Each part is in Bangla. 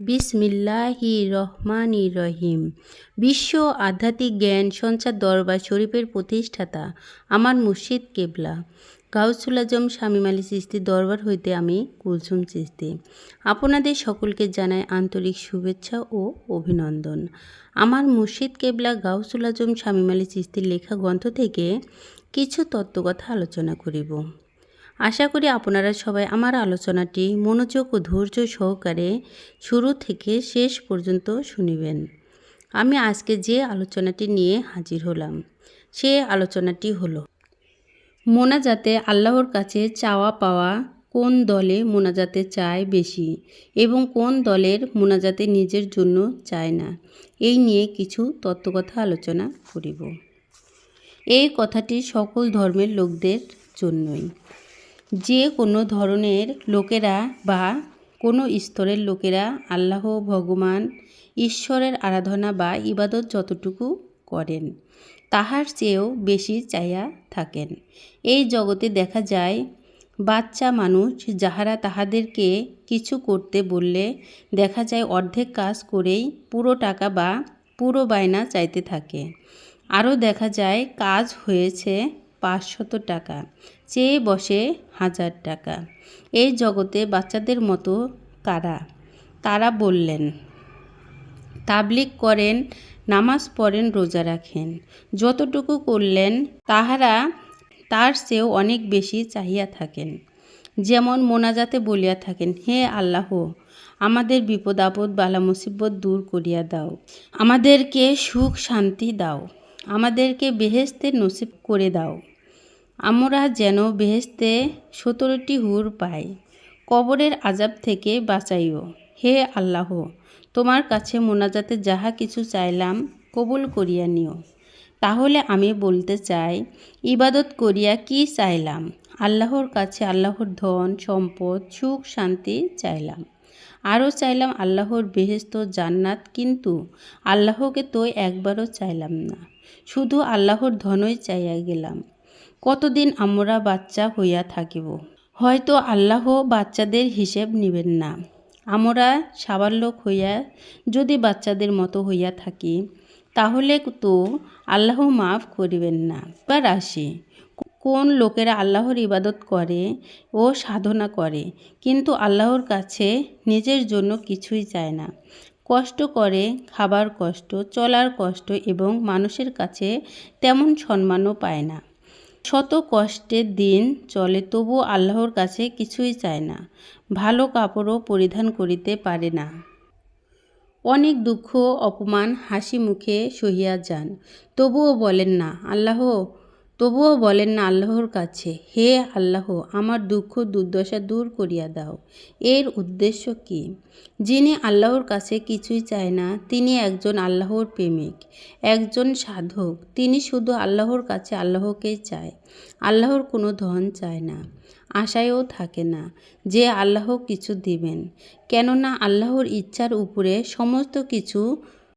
বিসমিল্লাহি রহমানি রহিম। বিশ্ব আধ্যাত্মিক জ্ঞান সঞ্চার দরবার শরীফের প্রতিষ্ঠাতা আমার মুর্শিদ কেবলা। গাউসুল আজম শামীম আলী চিস্তি দরবার হইতে আমি কুলসুম চিস্তি আপনাদের সকলকে জানাই আন্তরিক শুভেচ্ছা ও অভিনন্দন। আমার মুর্শিদ কেবলা গাউসুল আজম শামীম আলী চিস্তির লেখা গ্রন্থ থেকে কিছু তত্ত্বকথা আলোচনা করিব। আশা করি আপনারা সবাই আমার আলোচনাটি মনোযোগ ও ধৈর্য সহকারে শুরু থেকে শেষ পর্যন্ত শুনিবেন। আমি আজকে যে আলোচনাটি নিয়ে হাজির হলাম, সে আলোচনাটি হলো, মোনাজাতে আল্লাহর কাছে চাওয়া পাওয়া কোন দলে মোনাজাতে চায় বেশি এবং কোন দলের মোনাজাতে নিজের জন্য চায় না, এই নিয়ে কিছু তত্ত্বকথা আলোচনা করিব। এই কথাটি সকল ধর্মের লোকদের জন্যই। যে কোনো ধরনের লোকেরা বা কোনো স্তরের লোকেরা আল্লাহ, ভগবান, ঈশ্বরের আরাধনা বা ইবাদত যতটুকু করেন, তাহার চেয়েও বেশি চাইয়া থাকেন। এই জগতে দেখা যায়, বাচ্চা মানুষ যাহারা তাহাদেরকে কিছু করতে বললে দেখা যায় অর্ধেক কাজ করেই পুরো টাকা বা পুরো বায়না চাইতে থাকে। আরও দেখা যায়, কাজ হয়েছে পাঁচশত টাকা, চেয়ে বসে হাজার টাকা। এই জগতে বাচ্চাদের মতো কারা? তারা বললেন তাবলিক করেন, নামাজ পড়েন, রোজা রাখেন। যতটুকু করলেন, তাহারা তার চেয়েও অনেক বেশি চাহিয়া থাকেন। যেমন মোনাজাতে বলিয়া থাকেন, হে আল্লাহ, আমাদের বিপদ আপদ, বালা মুসিবত দূর করিয়া দাও। আমাদেরকে সুখ শান্তি দাও। আমাদেরকে বেহেস্তে নসিব করে দাও। আমরা যেন বেহেস্তে সতেরোটি হুর পাই। কবরের আজাব থেকে বাঁচাইও। হে আল্লাহ, তোমার কাছে মোনাজাতে যাহা কিছু চাইলাম কবুল করিয়া নিও। তাহলে আমি বলতে চাই, ইবাদত করিয়া কি চাইলাম? আল্লাহর কাছে আল্লাহর ধন, সম্পদ, সুখ, শান্তি চাইলাম। আরও চাইলাম আল্লাহর বেহেস্ত জান্নাত, কিন্তু আল্লাহকে তো একবারও চাইলাম না। শুধু আল্লাহর ধনই চাইয়া গেলাম। কতদিন আমরা বাচ্চা হইয়া থাকিব? হয়তো আল্লাহ বাচ্চাদের হিসেব নিবেন না। আমরা সাবাল্যক হইয়া যদি বাচ্চাদের মতো হইয়া থাকি, তাহলে তো আল্লাহ মাফ করিবেন না। এবার আসি, কোন লোকেরা আল্লাহর ইবাদত করে ও সাধনা করে, কিন্তু আল্লাহর কাছে নিজের জন্য কিছুই চায় না। কষ্ট করে খাবার কষ্ট, চলার কষ্ট এবং মানুষের কাছে তেমন সম্মানও পায় না। শত কষ্টের দিন চলে তবু আল্লাহর কাছে কিছুই চায় না, ভালো কাপড়ও পরিধান করিতে পারে না। অনেক দুঃখ, অপমান, হাসি মুখে সহিয়া যান, তবুও বলেন না, আল্লাহ তবুও বলেন না আল্লাহর কাছে, হে আল্লাহ, আমার দুঃখ দুর্দশা দূর করিয়া দাও। এর উদ্দেশ্য কি? যিনি আল্লাহর কাছে কিছুই চায় না, তিনি একজন আল্লাহর প্রেমিক, একজন সাধক। তিনি শুধু আল্লাহর কাছে আল্লাহকেই চায়, আল্লাহর কোনো ধন চায় না, আশায়ও থাকে না যে আল্লাহ কিছু দিবেন। কেননা আল্লাহর ইচ্ছার উপরে সমস্ত কিছু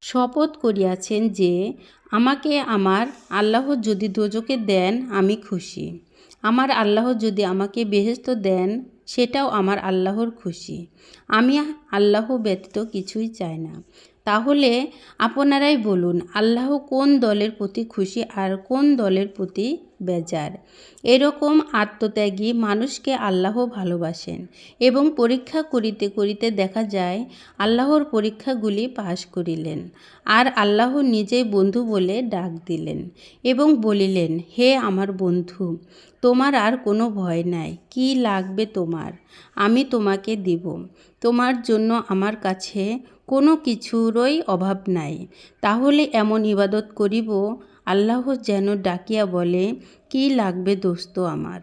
শপথ করিয়াছেন যে, আমাকে আমার আল্লাহ যদি দোজকে দেন, আমি খুশি। আমার আল্লাহ যদি আমাকে বেহেস্ত দেন, সেটাও আমার আল্লাহর খুশি। আমি আল্লাহ ব্যতীত কিছুই চাই না। তাহলে আপনারাই বলুন, আল্লাহ কোন দলের প্রতি খুশি আর কোন দলের প্রতি বেজার। এরকম আত্মত্যাগী মানুষকে আল্লাহ ভালোবাসেন এবং পরীক্ষা করিতে করিতে দেখা যায়, আল্লাহর পরীক্ষাগুলি পাশ করিলেন আর আল্লাহ নিজেই বন্ধু বলে ডাক দিলেন এবং বলিলেন, হে আমার বন্ধু, তোমার আর কোনো ভয় নাই, কি লাগবে তোমার? আমি তোমাকে দিব। তোমার জন্য আমার কাছে কোনো কিছুরই অভাব নাই। তাহলে এমন ইবাদত করিব আল্লাহ যেন ডাকিয়া বলে কি লাগবে দোস্ত আমার?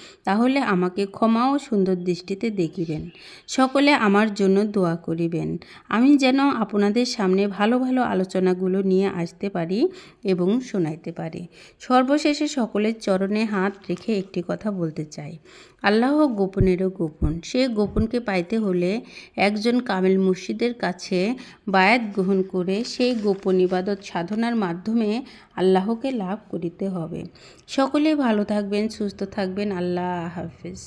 তাহলে আমাকে ক্ষমা ও সুন্দর দৃষ্টিতে দেখিবেন। সকলে আমার জন্য দোয়া করিবেন। আমি যেন আপনাদের সামনে ভালো ভালো আলোচনাগুলো নিয়ে আসতে পারি এবং শোনাইতে পারি। সর্বশেষে সকলের চরণে হাত রেখে একটি কথা বলতে চাই। আল্লাহ গোপনেরও গোপন। সে গোপনকে পাইতে হলে একজন কামেল মুর্শিদের কাছে বায়াত গ্রহণ করে সেই গোপন ইবাদত সাধনার মাধ্যমে আল্লাহকে লাভ করিতে হবে। সকলে ভালো থাকবেন, সুস্থ থাকবেন আল্লাহ হাফিজ।